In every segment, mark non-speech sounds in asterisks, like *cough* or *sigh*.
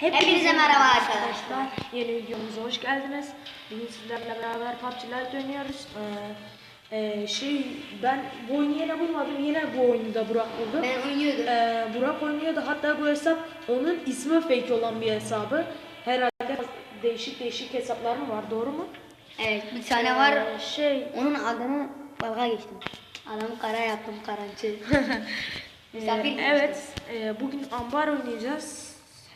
Hepinize merhaba arkadaşlar. Yeni videomuza hoş geldiniz. Bugün sizlerle beraber PUBG'ler dönüyoruz. Ee, e, şey ben bu oyunu yine bulmadım. Yine bu oyunu da Burak buldu. Ben oynuyordum. Ee, Burak oynuyordu. Hatta bu hesap onun ismi fake olan bir hesabı. Herhalde değişik değişik hesaplar mı var? Doğru mu? Evet bir tane var. Ee, şey Onun adını dalga geçtim. Adamı kara yaptım karancı. *laughs* Misafir Ee, evet, e, bugün ambar oynayacağız.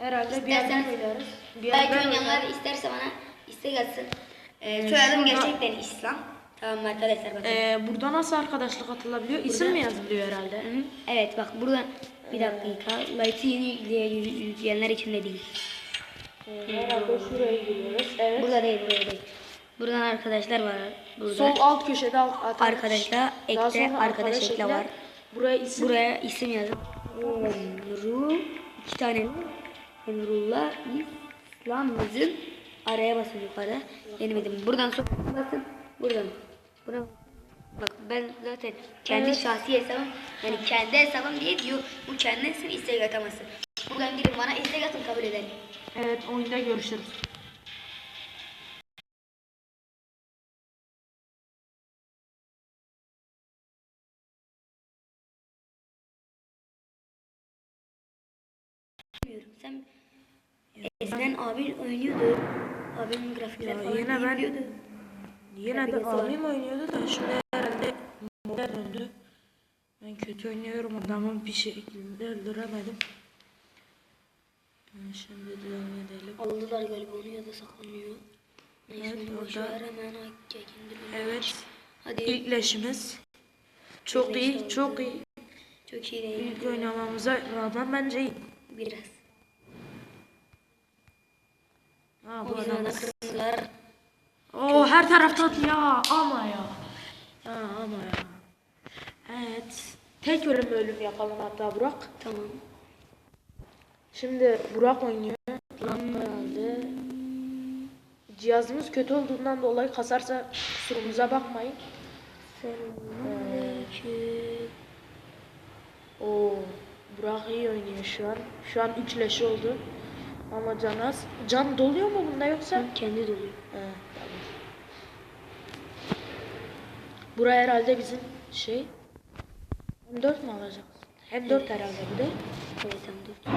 Herhalde bir yerden İsterseniz- oynarız. Bir Belki oynayanlar isterse bana istek atsın. Ee, Ee, soyadım gerçekten İslam. Tamam arkadaşlar bakın. Ee, burada nasıl arkadaşlık atılabiliyor? İsim mi yazılıyor herhalde? Hı hı. Evet bak burada bir dakika. Light'ı yeni yükleyen- yükleyenler için de değil. Ee, herhalde şuraya giriyoruz. Evet. Burada değil burada değil. Buradan arkadaşlar var. Burada. Sol alt köşede alt arkadaş. Arkadaşlar, ekle, sonra arkadaş ekle var. Buraya isim. Buraya isim yazın. Emru iki tane Emrullah İslam yazın. Araya basın yukarı. Yenemedim. Buradan sonra basın. Buradan. Buna Bak ben zaten kendi Evet. şahsi hesabım yani kendi hesabım diye diyor. Bu kendisinin istek ataması. Buradan gidin bana istek atın kabul ederim. Evet oyunda görüşürüz. Sen eskiden abin oynuyordu. Abinin grafikler Ya falan yine ben- biliyordu. Yine de abim oynuyordu da şimdi herhalde moda döndü. Ben kötü oynuyorum adamı bir şekilde öldüremedim. Ben şimdi devam edelim. Aldılar galiba onu ya da saklanıyor. Evet, boş orada. hemen. Evet. Hadi. İlk leşimiz. Çok İlk iyi, çok iyi. Çok iyi değil. İlk oynamamıza rağmen bence iyi. Biraz. Ha bu kırmızılar. Oo her tarafta ya ama ya. Ha ama ya. Evet. Tek ölüm ölüm yapalım hatta Burak. Tamam. Şimdi Burak oynuyor. Herhalde. Cihazımız kötü olduğundan dolayı kasarsa kusurumuza bakmayın. Selamünaleyküm. Oo, Burak iyi oynuyor şu an. Şu an 3 leş oldu. Ama can az. Can doluyor mu bunda yoksa? Kendi doluyor. He, tamam. Bura herhalde bizim şey. Hem 4 mü alacağız? Hem 4 herhalde bu değil. Evet tam dur.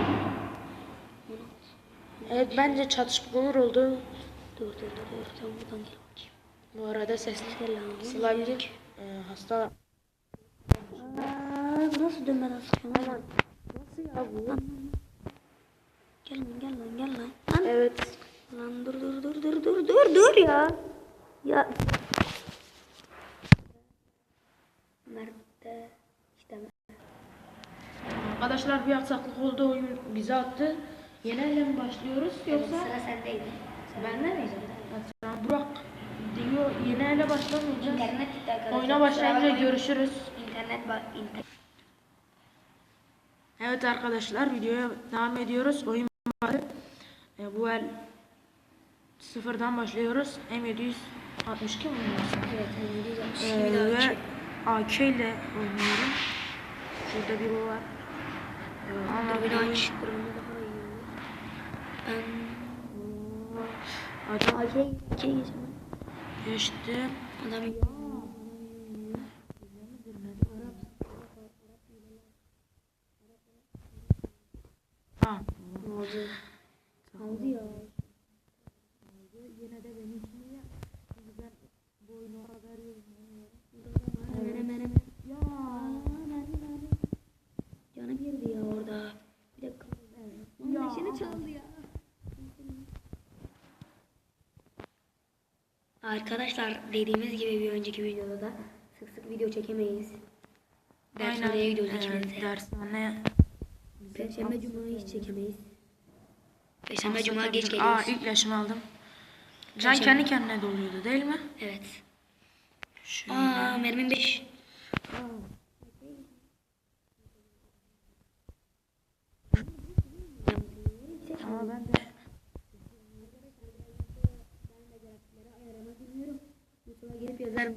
Evet bence çatışmalar oldu. Dur dur dur. Tam buradan gel bakayım. Bu arada sesli. Selam. Slime'cim e, hasta. Aa, burası dönmeden sıkıyor. Nasıl ya bu? Gel lan gel lan gel lan. Lan. Evet. Lan dur dur dur dur dur dur dur ya. Ya. Mert'te işte Arkadaşlar bir aksaklık oldu oyun bize attı. Yeni elle mi başlıyoruz yoksa? sıra sendeydi. Bende miydi? Tamam Burak diyor yeni ele başlamayacağız. İnternet gitti arkadaşlar. Oyuna başlayınca görüşürüz. İnternet bak internet. Evet arkadaşlar videoya devam ediyoruz. Oyun var. E, bu el sıfırdan başlıyoruz. M762 mi? Evet, Ee, Şimdi bir daha ve. AK ile oynuyorum. Şurada bir o var. Ee, ama bir aç. Ben... Okey geçelim. geçti. Adam iyi. Oldu. Oldu ya. Yine de benim için ya. Çünkü ben bu oyunu o kadar iyi oynamıyorum. Hemen hemen hemen. Ya. Canı girdi ya orada. Bir dakika. Onun Ya. neşeni çaldı ya. Arkadaşlar dediğimiz gibi bir önceki videoda da sık sık video çekemeyiz. Dershaneye gidiyoruz Evet, ikimiz de. Dershane. Perşembe cuma hiç çekemeyiz. Perşembe cuma geç Aa geliyoruz. ilk yaşımı aldım. Can Perşembe. kendi kendine doluyordu değil mi? Evet. Şöyle. Aa mermim 5. Ama ben de YouTube'a gelip yazarım.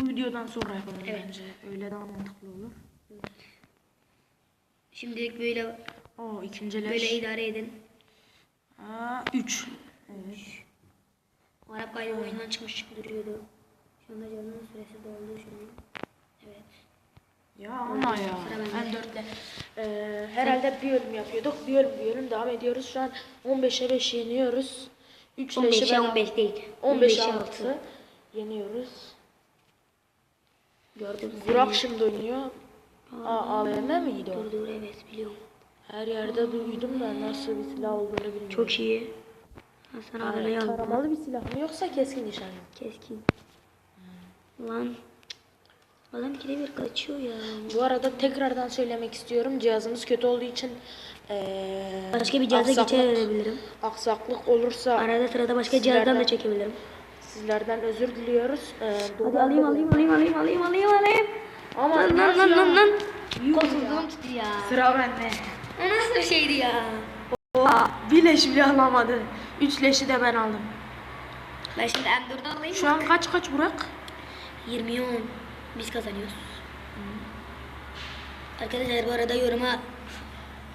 bu videodan sonra yapalım Evet. bence. Öyle daha mantıklı olur. Şimdilik böyle O ikinci leş. böyle idare edin. Aa, üç. Arap kaydı oyundan çıkmış gibi duruyordu. Şu anda canının süresi doldu şu an. Evet. Ya ama ya. Ben dörtte. Ee, herhalde bir bölüm yapıyorduk. Bir bölüm bir bölüm devam ediyoruz. Şu an 15'e 5 yeniyoruz. 3 leşi 15'e ben 15 değil. 15'e 15'e 6 yeniyoruz. Gördüm. Burak şimdi oynuyor. Aa, AVM miydi o? Dur dur evet biliyorum. Her yerde duydum da nasıl bir silah olduğunu bilmiyorum. Çok iyi. Hasan abi ne Aa, yazdı? Taramalı bir silah mı yoksa keskin nişan mı? Keskin. Lan. Adam ikide bir kaçıyor ya. Bu arada tekrardan söylemek istiyorum. Cihazımız kötü olduğu için ee, Başka bir cihaza geçebilirim. Aksaklık olursa Arada sırada başka cihazdan da çekebilirim. sizlerden özür diliyoruz. Ee, Hadi alayım alayım alayım alayım alayım. Lan lan lan tuttu ya. Sıra bende. O nasıl bir şeydi ya? Oha, bir leş bile alamadı. Üç leşi de ben aldım. Ben şimdi M4'ü alayım. Şu an kaç kaç Burak? 20 10. Biz kazanıyoruz. Arkadaşlar bu arada yoruma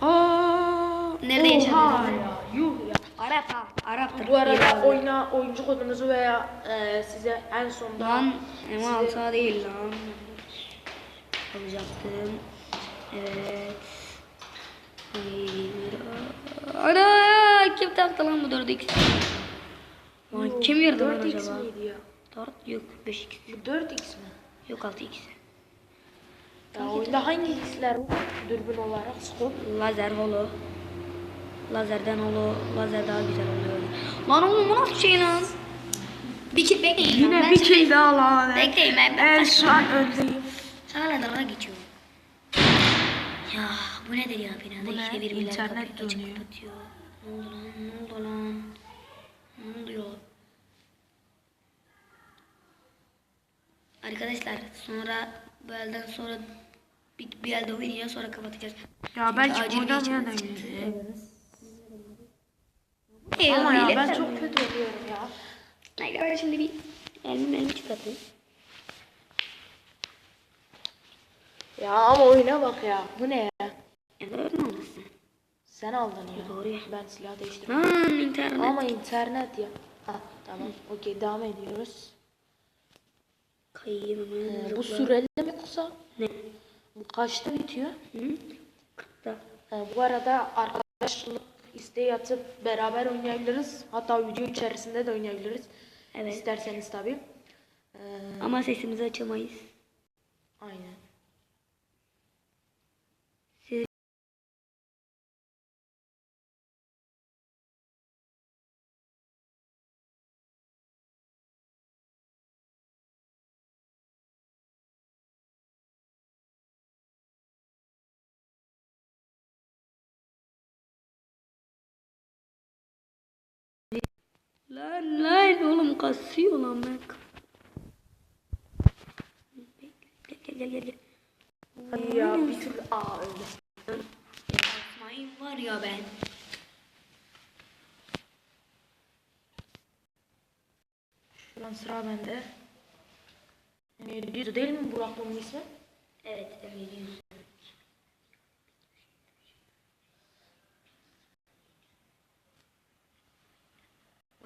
Aa, Nerede yaşadınız? ya, Yuh ya. Arap ha. Arap'tır. Bu arada Biraz- oyuna oyuncu kodunuzu veya e, size en sonda Lan size- ama alta değil lan. Alacaktım. Evet. Ana kim taktı lan bu 4x? Lan kim verdi 4x acaba? miydi ya? 4 yok 5x. Bu 4x mi? Yok 6x. Ya oyunda hangi x'ler var? Dürbün olarak scope. Lazer holo. Lazerden holo. Lazer daha güzel oluyor. Lan oğlum bu nasıl şey lan? Bir kill bekleyin. lan, Yine ben bir kill daha lan. Bekleyin ben. ben şu an öndeyim. Hala dalga geçiyorum. Ya bu nedir ya binada Bu işte birbirleri İnternet kapıyı dönüyor. kapatıyor. Ne oldu lan ne oldu lan? Ne oluyor? Arkadaşlar sonra bu elden sonra bir, bir elde oynayacağız sonra kapatacağız. Ya Çünkü belki acil bir. Ee, Ama ya ben çok kötü oluyorum ya. Haydi ben şimdi bir elimi elimi çıkartayım. Ya ama oyuna bak ya. Bu ne ya? Öyle mi olmasın? Sen aldın ya. Doğru ya. Ben silah değiştirdim. Lan internet. Ama internet ya. Ha tamam. Okey devam ediyoruz. Kayayım Ee, bu süreli mi yoksa? Ne? Bu kaçta bitiyor? Hı? Kırkta. Ee, bu arada arkadaşlık isteği atıp beraber oynayabiliriz. Hatta video içerisinde de oynayabiliriz. Evet. İsterseniz tabii. Ee, Ama sesimizi açamayız. Lan lan oğlum kasıyor lan ben. Gel gel gel gel. Hadi ya bir türlü aa öldü. Yapmayın var ya ben. Şu an sıra bende. Neydi değil mi Burak bunun ismi? Evet eminim.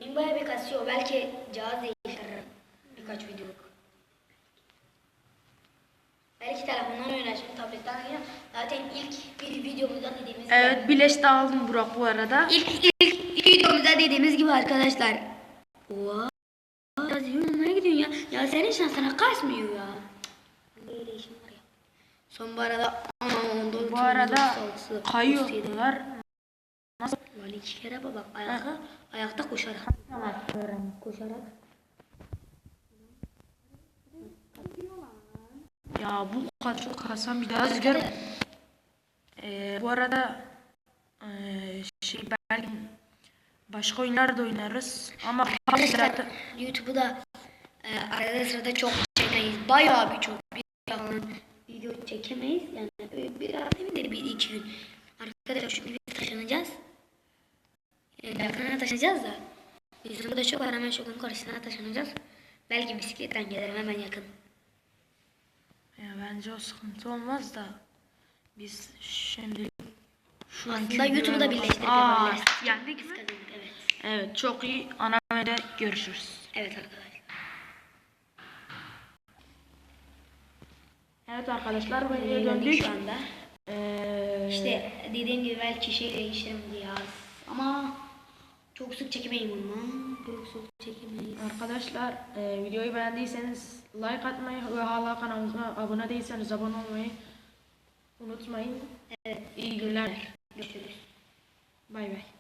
Oyun bayağı bir kasıyor. Belki cihaz değiştiririm. Birkaç videoluk. Belki telefondan Zaten ilk bir videomuzda dediğimiz gibi. Evet bileş de aldım Burak bu arada. İlk, ilk videomuzda dediğimiz gibi arkadaşlar. Oha. Biraz yürümeye gidiyorsun ya. Ya senin şansına kasmıyor ya. Böyle işim var ya. Son bu arada dolu Bu arada kayıyorlar. Nasıl? Lan iki kere bak ayakta, ayakta koşarak. Tamam. Koşarak. Ya bu kadar çok kasan bir daha giderim. Ee, bu arada ee, şey belki başka oyunlar da oynarız ama Arkadaşlar YouTube'u da e, arada sırada çok çekemeyiz. Bayağı bir çok bir yalan video çekemeyiz. Yani e, bir değil de bir iki gün. Arkadaşlar şimdi biz taşınacağız. E, yakına taşınacağız da. Bizim burada çok var hemen şokun karşısına taşınacağız. Belki bisikletten gelirim hemen yakın. Ya bence o sıkıntı olmaz da Biz şimdi şu Aslında anki YouTube'u da videoya birleştirip yapabiliriz. yendik mi? kazandık evet. Evet çok iyi. Ana menüde görüşürüz. Evet arkadaşlar. Evet arkadaşlar Eğlendik döndük. şu anda. Ee, İşte dediğim gibi belki şey değiştirim biraz. Ama çok sık çekemeyin bunu. Çok sık çekemeyin. Arkadaşlar e, videoyu beğendiyseniz like atmayı ve hala kanalımıza abone değilseniz abone olmayı unutmayın. Evet. İyi günler. Görüşürüz. Bay bay.